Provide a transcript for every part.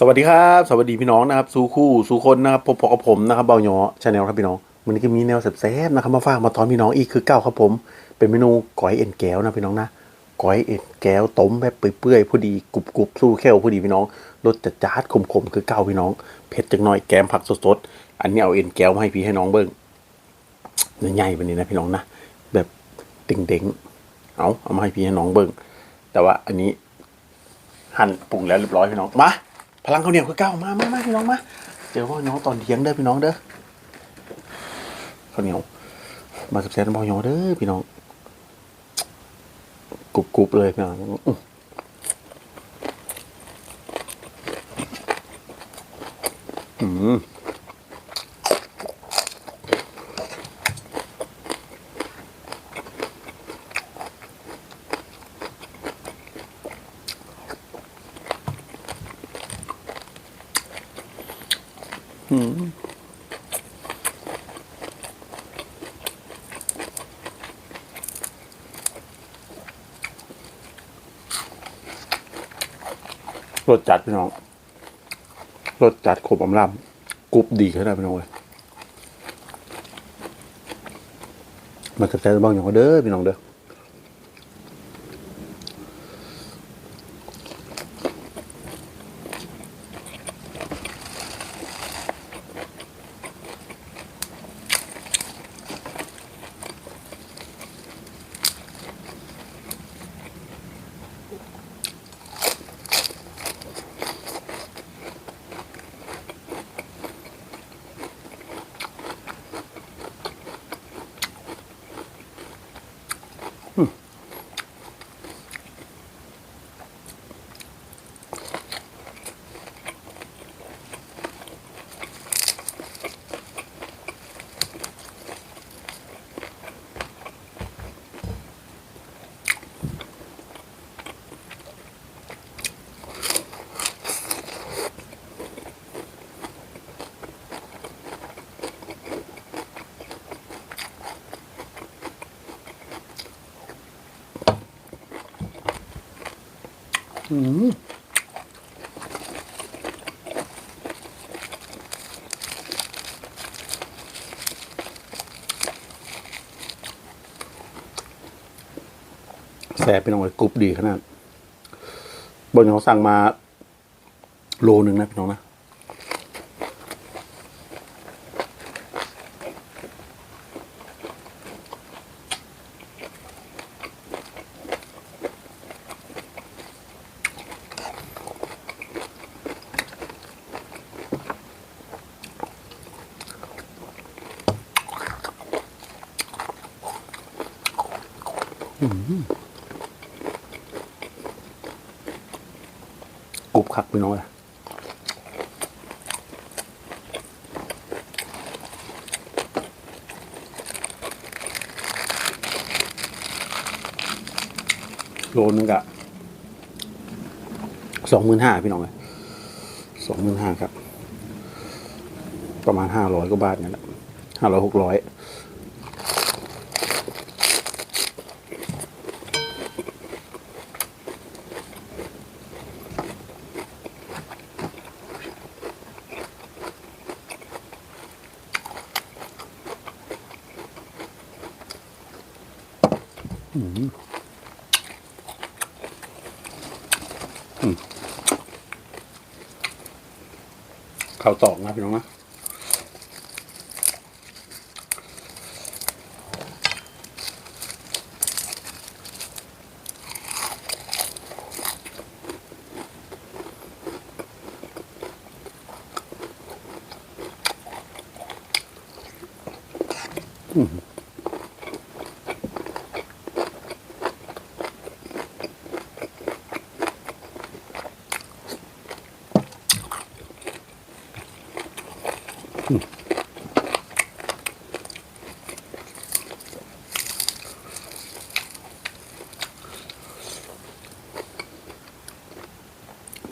สวัสดีครับ สวัสดีพี่น้องนะครับสู่คู่สู่คนนะครับพบกับผมนะครับเบาหยอชาแนลครับพี่น้องวันนี้ก็มีแนวแซ่บๆนะครับมาฝากมาตอนพี่น้องอีกคือเก้าครับผม เป็นเมนูก๋อยเอ็นแก้วนะพี่น้องนะก๋อยเอ็นแก้วต้มแบบเปื่อยๆพอดีกรุบๆสู้แค่วพอดีพี่น้องรสจัดจ้าดขมๆคือเก้าพี่น้องเผ็ดจังหน่อยแกมผักสดๆอันนี้เอาเอ็นแก้วมาให้พี่ให้น้องเบิ้งเนื้อใหญ่แบบนี้นะพี่น้องนะแบบเด้งๆเอาเอามาให้พี่ให้น้องเบิ้งแต่ว่าอันนี้หั่นปรุงแล้วเรียบร้อยพี่น้องมา พลังข้าวเหนียวคือเก้ามามามาพี่น้องมาเจอพ่อน้องตอนเที่ยงเด้อพี่น้องเด้อข้าวเหนียว มาสับแซนบพ่อน้องเด้อพี่น้องกรุบกรุบเลยพี่น้องอื้ออืม รสจัดพี่น้องรสจัดขมอำลำกรุบดีขนาดพี่น้องเลยมาสับแซ่บบ้างอย่างเด้อพี่น้องเด้อ แสบพี่น้องเลยกรุบดีขนาด บนเขาสั่งมา โลหนึ่งนะพี่น้องนะ กรุบคักพี่น้องเลยโลนึงกะสองหมื่นห้าพี่น้องเลยสองหมื่นห้าครับ ประมาณห้าร้อยกว่าบาทเนี่ยแหละห้าร้อยหกร้อย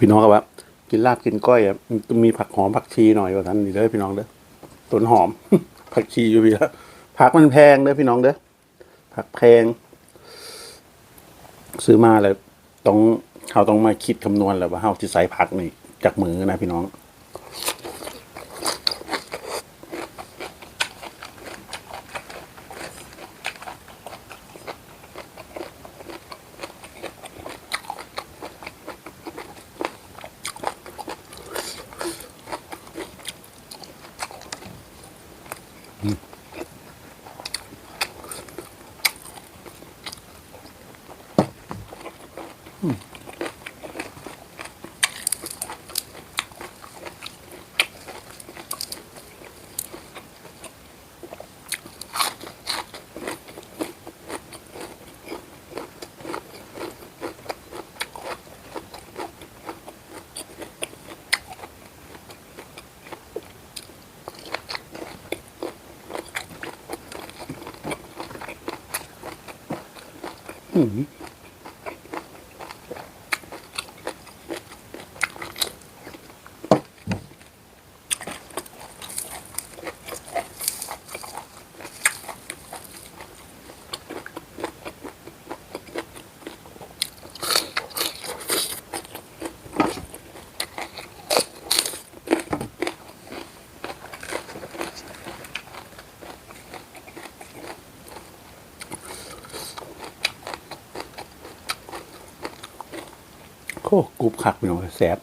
พี่น้องก็ว่า กินลาบกินก้อยอะมันต้องมีผักหอมผักชีหน่อยกว่านั้นนี่เด้อพี่น้องเด้อต้นหอม ผักชีอยู่พี่ละผักมันแพงเด้อพี่น้องเด้อผักแพง ซื้อมาแล้วต้องเขาต้องมาคิดคำนวณแล้วว่าเขาที่ใส่ผักนี่จากมือนะพี่น้อง โอ้กรุบขักเหนียวแสบ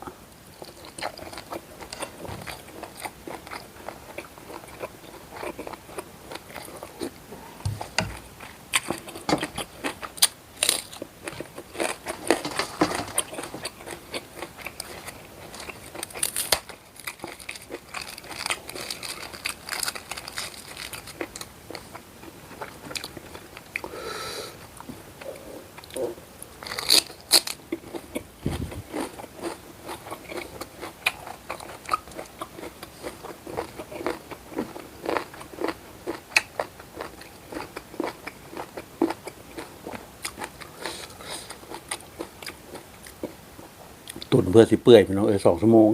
นเพื่อสิเปื่อยพี่น้องเออสองชั่วโมง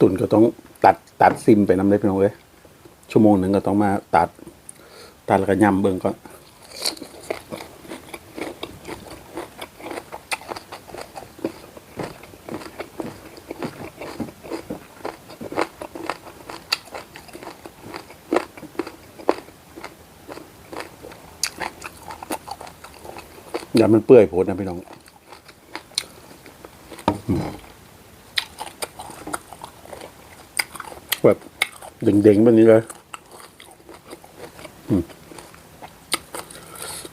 ตุนก็ต้อง ตัดซิมไปน้ำเลยพี่น้องเอ้ยชั่วโมงหนึ่งก็ต้องมาตัด ตัดแล้วก็ยำเบิ่งก็อย่ามันเปื่อยโพดนะพี่น้อง แบบ เด้งๆแบบนี้เลยอืม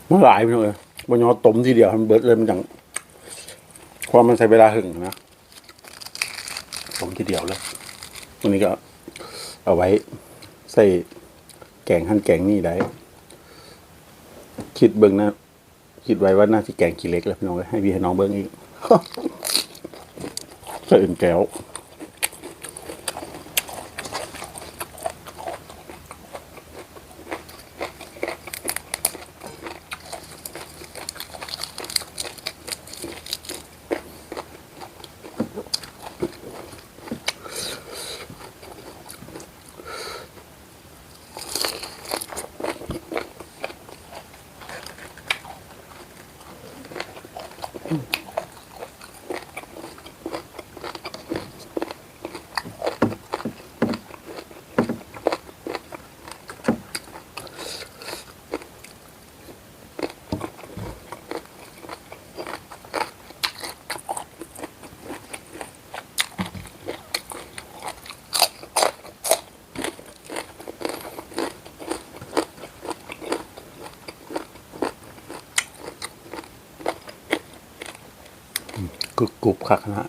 มันหลายไปเลยบนยอต้มทีเดียวมันเบิดเลยมันจังความมันใช้เวลาหึงนะต้มทีเดียวเลยอันนี้ก็ เอาไว้ใส่แกงหั่นแกงนี่ได้คิดเบิ้งนะคิดไว้ว่าน่าจะแกงขี้เล็กแล้วพี่น้องให้พี่ให้น้องเบิ้งอีกใส่อื่นแก้ว กรุบคักนะ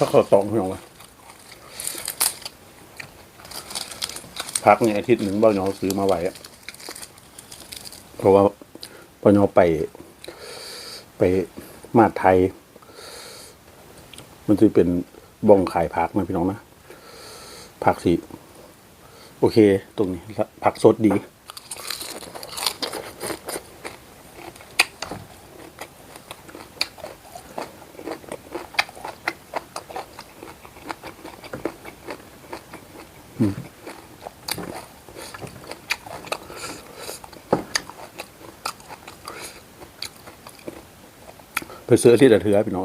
ถ้าเขาตองพี่น้องวะพักเนี่ยอาทิตย์หนึ่งบ้านยอซื้อมาไว้อะเพราะว่าบ้านยอไป ไปมาดไทย มันจะเป็นบ้องขายผักนะพี่น้องนะผักสีโอเค ตรงนี้ผักสดดี ไปซื้อที่ตะเถือพี่น้อง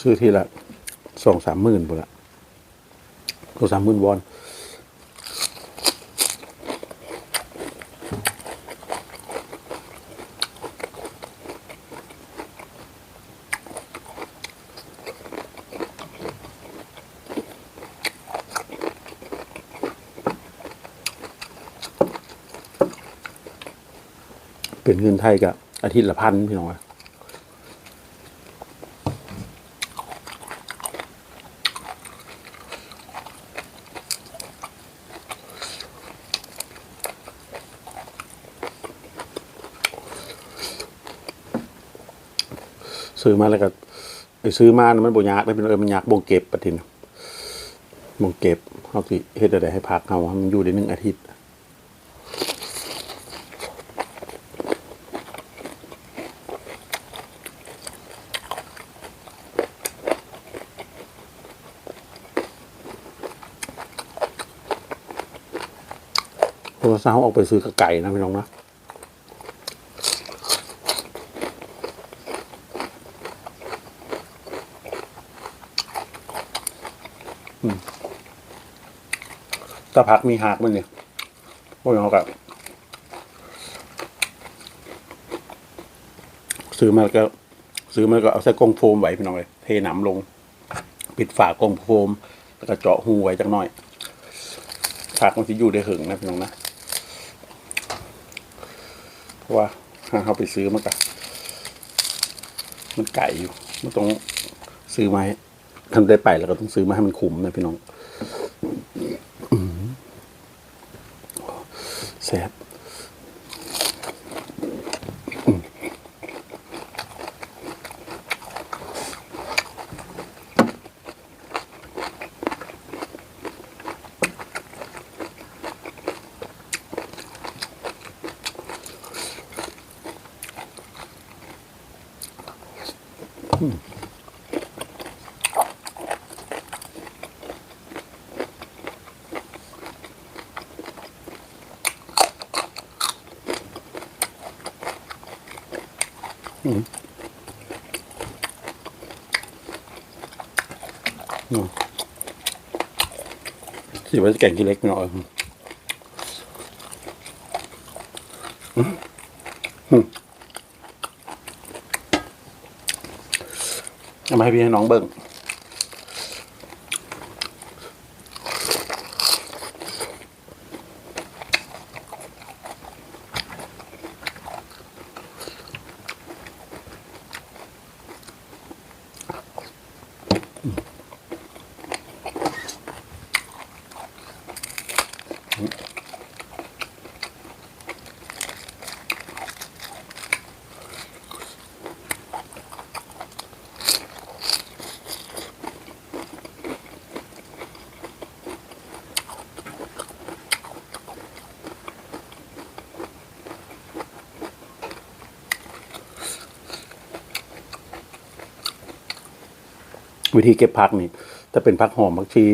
ซื้อที่ละสองสามหมื่นปุ่นละก็สามหมื่นวอน เป็นเงินไทยกับอาทิตย์ละพันพี่น้องอะซื้อมาแล้วก็ไปซื้อมานะมันบ่ยากได้เป็นเออมันยากบ่งเก็บปะทินบ่งเก็บเฮาสิเฮ็ดอะไรให้พักเฮาให้มันอยู่ได้หนึ่งอาทิตย์ เพราะว่าเช้าออกไปซื้อกับไก่นะพี่น้องนะตะพักมีหักมันเนี่ยพวกเรากับซื้อมาก็ ซื้อมาก็เอาใส่กรงโฟมไว้พี่น้องเลยเทหนำลง ปิดฝากรงโฟม แล้วก็เจาะหูไว้จักหน่อยผักมันจะอยู่ได้หึงนะพี่น้องนะ ว่าถ้าเขาไปซื้อมันก็มันไก่อยู่มันต้องซื้อมาทำได้ไปแล้วก็ต้องซื้อมาให้มันคุ้มนะพี่น้องแซ่บอืมอืม คิดว่าจะแกงที่เล็กหน่อยทำไมเอามาให้พี่ให้น้องเบิ่ง วิธีเก็บผักนี่ถ้าเป็นผักหอมผักชี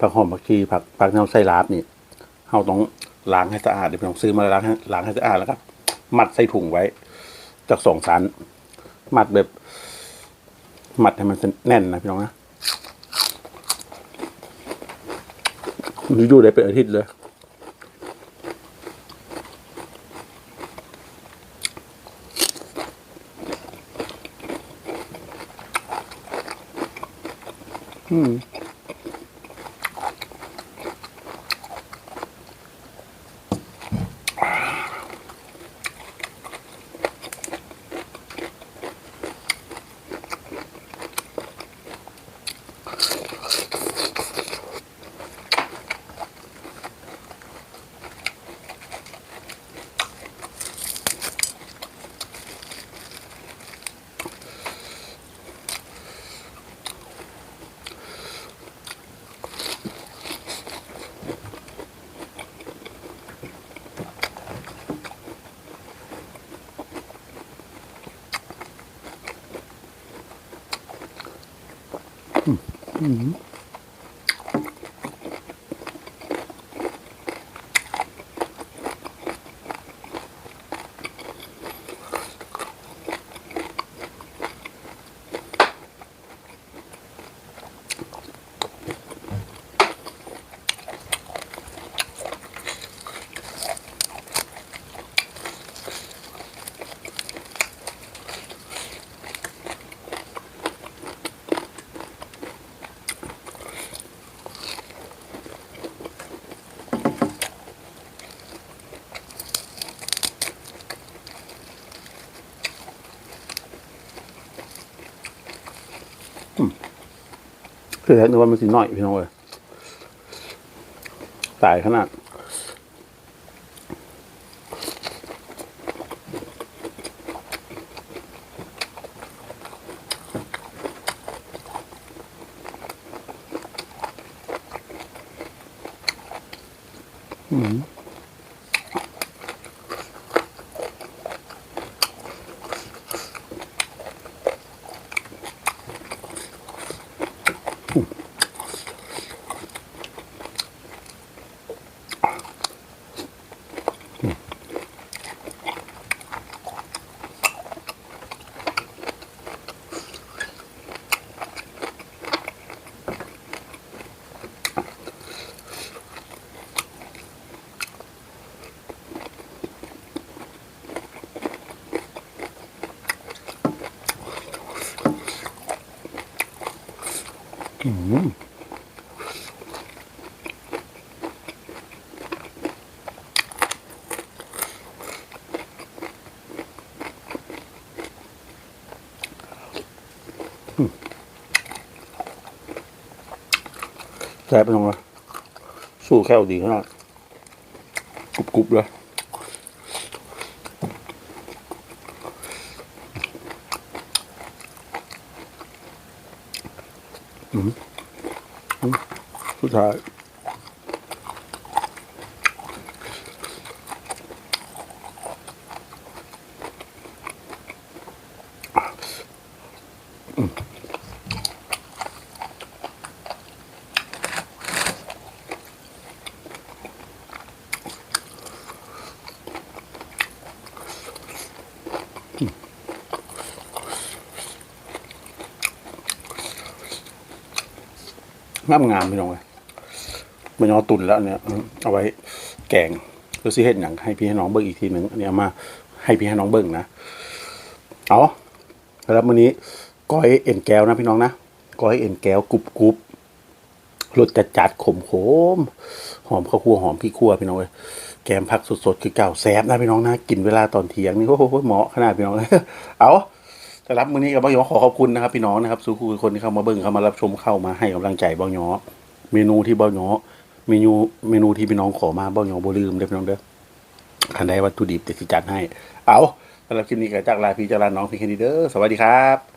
ผักหอมผักชีผักผักเน่าไส้ลาบนี่เราต้องล้างให้สะอาดเดี๋ยวต้องซื้อมาล้างให้ล้างให้สะอาดแล้วก็มัดใส่ถุงไว้ จากสองชั้นมัดแบบมัดให้มันแน่นนะพี่น้องนะอยู่ได้เป็นอาทิตย์เลย อื ม คือนึกว่ามันสิน้อยพี่น้องเลยตายขนาดอืม แซ่บไปตรงเลยสู้แค่วดีขนาดกรุบกรุบๆเลยอืม อืมสุ งามงามพี่น้องเลยมันยอตุนแล้วเนี่ยเอาไว้แกงคือซิเฮ็ดอย่างให้พี่ให้น้องเบิ้งอีกทีหนึ่งอันนี้เอามาให้พี่ให้น้องเบิ้งนะเอาแล้ววันนี้ก้อยเอ็นแก้วนะพี่น้องนะก้อยเอ็นแก้วกรุบกรุบรสจัดจัดขมขมหอมข้าวคั่วหอมพี่คั่วพี่น้องเลยแกมผักสดๆคือเก่าแซ่บนะพี่น้องนะกินเวลาตอนเที่ยงนี่โอ้โหเหมาะขนาดพี่น้องเลยเอา สำหรับมื้อนี้กับบางยอขอขอบคุณนะครับพี่น้องนะครับสู้คือคนที่เข้ามาเบิ่งเข้ามารับชมเข้ามาให้กำลังใจบ่ยอเมนูที่บ่ยอเมนูเมนูที่พี่น้องขอมาบ่ยอบ่ลืมเด้อพี่น้องเด้อทันได้วัตถุดิบเดี๋ยวจัดให้ เอาสำหรับคลิปนี้ก็จากลาพี่จากลาน้องพี่แค่นี้เด้อสวัสดีครับ